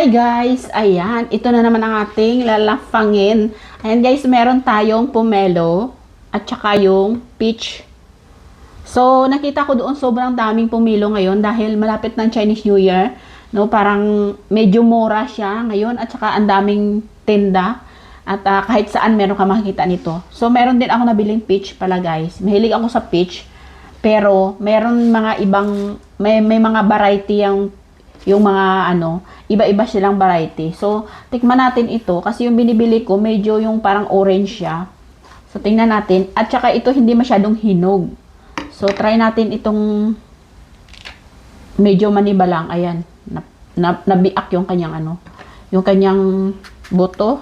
Hi guys! Ayan, ito na naman ang ating lalafangin. Ayan guys, meron tayong pomelo at saka yung peach. So, nakita ko doon sobrang daming pumilo ngayon dahil malapit ng Chinese New Year. No, parang medyo mura siya ngayon at saka ang daming tinda. At ah, kahit saan meron ka makikita nito. So, meron din ako nabiling peach pala guys. Mahilig ako sa peach. Pero, meron mga ibang, may, may mga variety yung yung mga ano, iba-iba silang variety. So, tikman natin ito kasi yung binibili ko medyo yung parang orange siya. So, tingnan natin. At saka ito hindi masyadong hinog. So, try natin itong medyo maniba lang. Ayan. Na, na, nabiak yung kanyang ano, yung kanyang buto.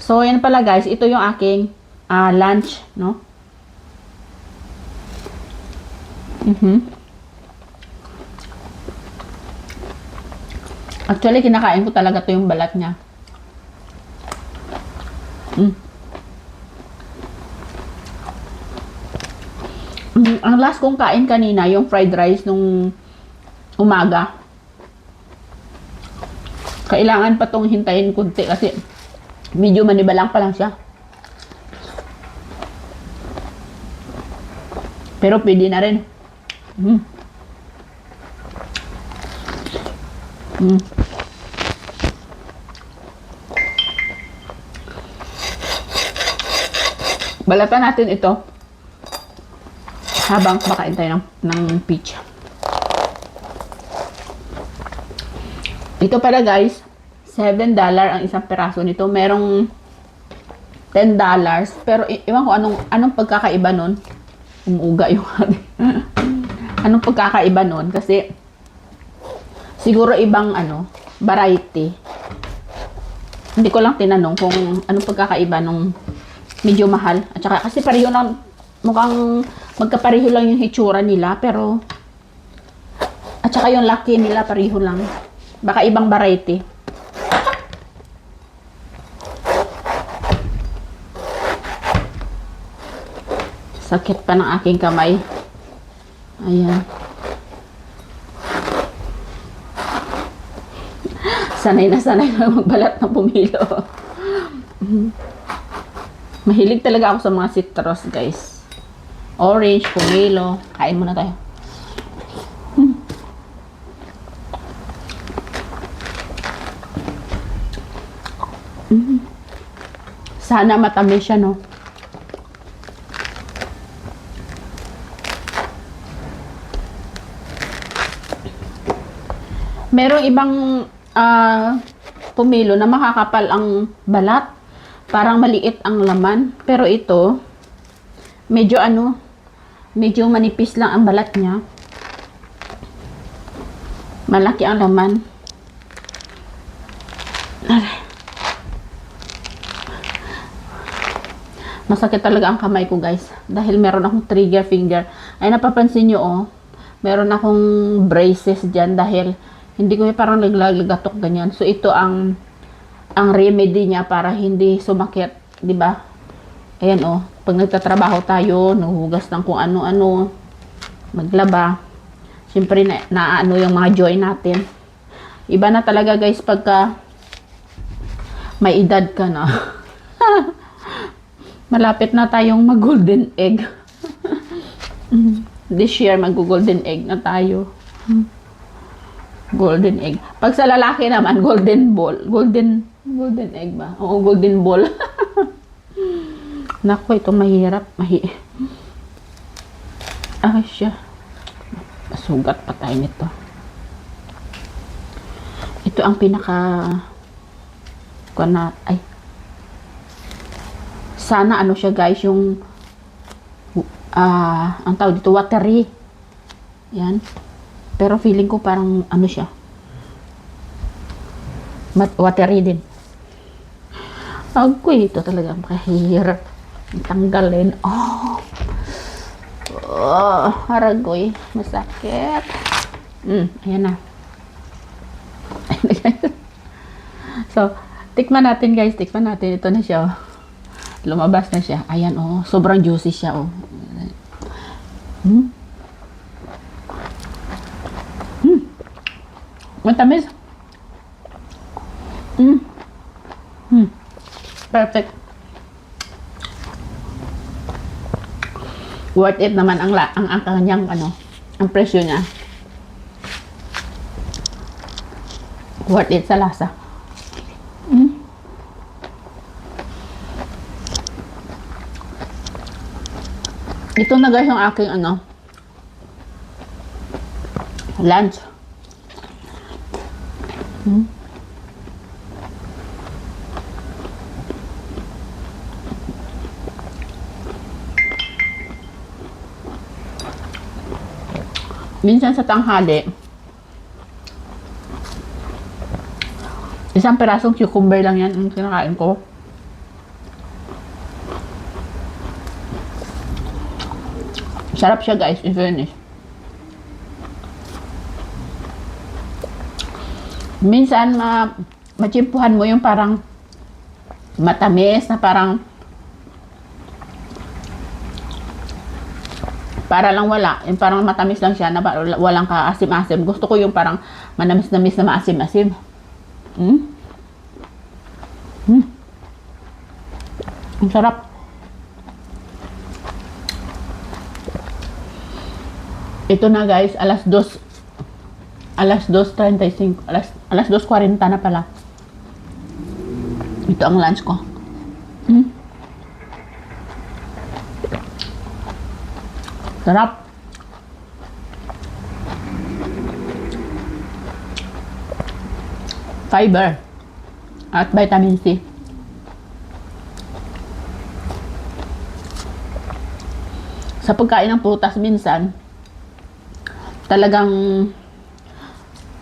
So, yan pala guys. Ito yung aking ah, lunch, no? Mhm. Actually, kinakain ko talaga to yung balat niya. Mm. Mm, Ang last kong kain kanina, yung fried rice nung umaga. Kailangan pa tong hintayin kunti kasi medyo manibalang pa lang siya. Pero pwede na rin. Mm. Mm. Balatan natin ito habang kumakain tayo ng, ng peach. Ito pala guys, $7 ang isang peraso nito. Merong $10. Pero iwan ko anong, anong pagkakaiba nun. Umuuga yung anong pagkakaiba nun. Kasi siguro ibang ano, variety. Hindi ko lang tinanong kung anong pagkakaiba nung medyo mahal. At saka kasi pareho lang, mukhang magkapareho lang yung hitsura nila, pero at saka yung laki nila pareho lang. Baka ibang variety. Sakit pa ng aking kamay. Ayan. sanay na sanay na magbalat ng pumilo. Mahilig talaga ako sa mga citrus, guys. Orange, pumilo. Kain muna tayo. Hmm. Mm. Sana matamis siya, no? Merong ibang ah, pumilo na makakapal ang balat. Parang maliit ang laman. Pero ito, medyo ano, medyo manipis lang ang balat niya. Malaki ang laman. Masakit talaga ang kamay ko guys. Dahil meron akong trigger finger. Ay napapansin nyo oh. Meron akong braces dyan dahil hindi ko parang naglagatok ganyan. So ito ang ang remedy niya para hindi sumakit, 'di ba? Ayan oh, pag nagtatrabaho tayo, nahuhugas ng kung ano-ano, maglaba. Siyempre na, naano yung mga joy natin. Iba na talaga guys pagka may edad ka na. Malapit na tayong mag-golden egg. This year mag-golden egg na tayo. Golden egg. Pag sa lalaki naman, golden ball. Golden, golden egg ba? Oo, golden ball. Naku, ito mahirap. Mahi Ay, siya. Sugat pa tayo nito. Ito ang pinaka kuna ay sana ano siya guys yung ah ang tawag dito watery yan pero feeling ko parang ano siya. Mat watery din. Ako ito talaga makahirap. Tanggalin. Oh. Oh, haragoy. Masakit. Mm, ayan na. so, tikman natin guys. Tikman natin. Ito na siya. oh. Lumabas na siya. Ayan oh. Sobrang juicy siya oh. Hmm? Matamis. Mm. Mm. Perfect. Worth it naman ang la ang, ang kanyang ano, ang presyo niya. Worth it sa lasa. Mm. Ito na guys yung aking ano lunch. Minsan sa tanghali, isang perasong cucumber lang yan ang kinakain ko. Sarap siya guys, in fairness. Minsan, ma machimpuhan mo yung parang matamis na parang para lang wala. Yung parang matamis lang siya na walang kaasim-asim. Gusto ko yung parang manamis-namis na maasim-asim. Hmm? Hmm. Ang sarap. Ito na guys, alas 2 alas 2.35 alas, alas 2.40 na pala. Ito ang lunch ko. Hmm? Sarap. Fiber at vitamin C. Sa pagkain ng prutas minsan, talagang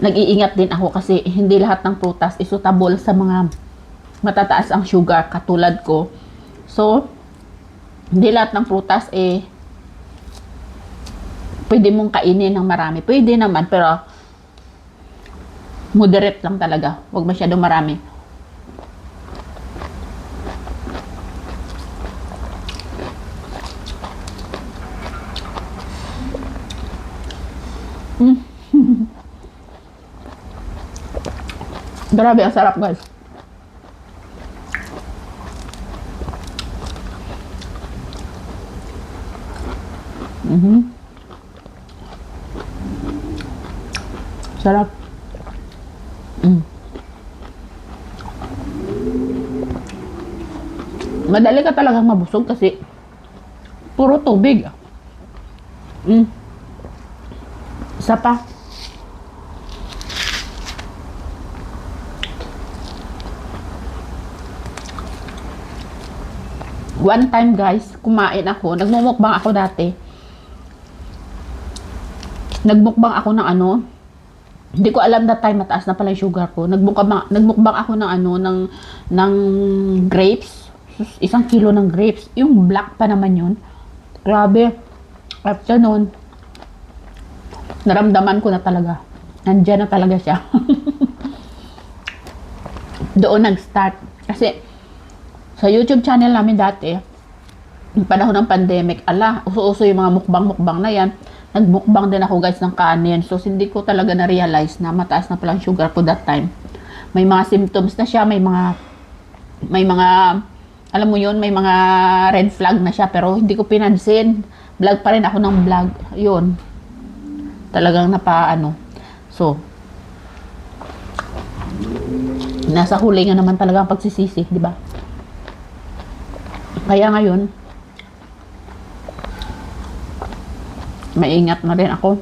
nag-iingat din ako kasi hindi lahat ng prutas isutable sa mga matataas ang sugar katulad ko. So, hindi lahat ng prutas eh pwede mong kainin ng marami. Pwede naman pero moderate lang talaga. Huwag masyadong marami. Mm. Grabe, ang sarap guys. Mhm. Sarap. Mm. Madali ka talagang mabusog kasi puro tubig. Mm. Isa pa. One time guys, kumain ako. Nagmumukbang ako dati. Nagmukbang ako ng ano. Hindi ko alam that time mataas na pala yung sugar ko. Nagmukbang, nagmukbang ako ng ano, ng, ng grapes. Isang kilo ng grapes. Yung black pa naman yun. Grabe. After nun, naramdaman ko na talaga. Nandiyan na talaga siya. Doon nag-start. Kasi, sa YouTube channel namin dati, yung panahon ng pandemic, ala, uso-uso yung mga mukbang-mukbang na yan. Nagmukbang din ako guys ng kanin. So, hindi ko talaga na-realize na mataas na palang sugar ko that time. May mga symptoms na siya, may mga, may mga, alam mo yun, may mga red flag na siya, pero hindi ko pinansin. Vlog pa rin ako ng vlog. Yun. Talagang napa, ano. So, nasa huli nga naman talaga ang pagsisisi, di ba? Kaya ngayon, maingat na rin ako.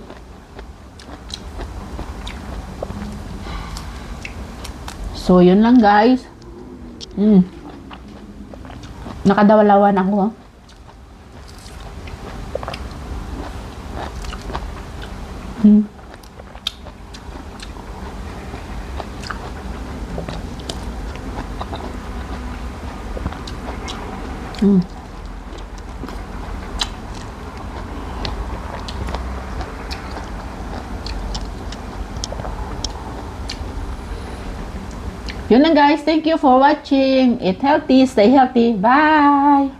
So, yun lang guys. Mm. Nakadawalawan ako. oh. Mm. Mm. Yun lang guys. Thank you for watching. Eat healthy, stay healthy. Bye!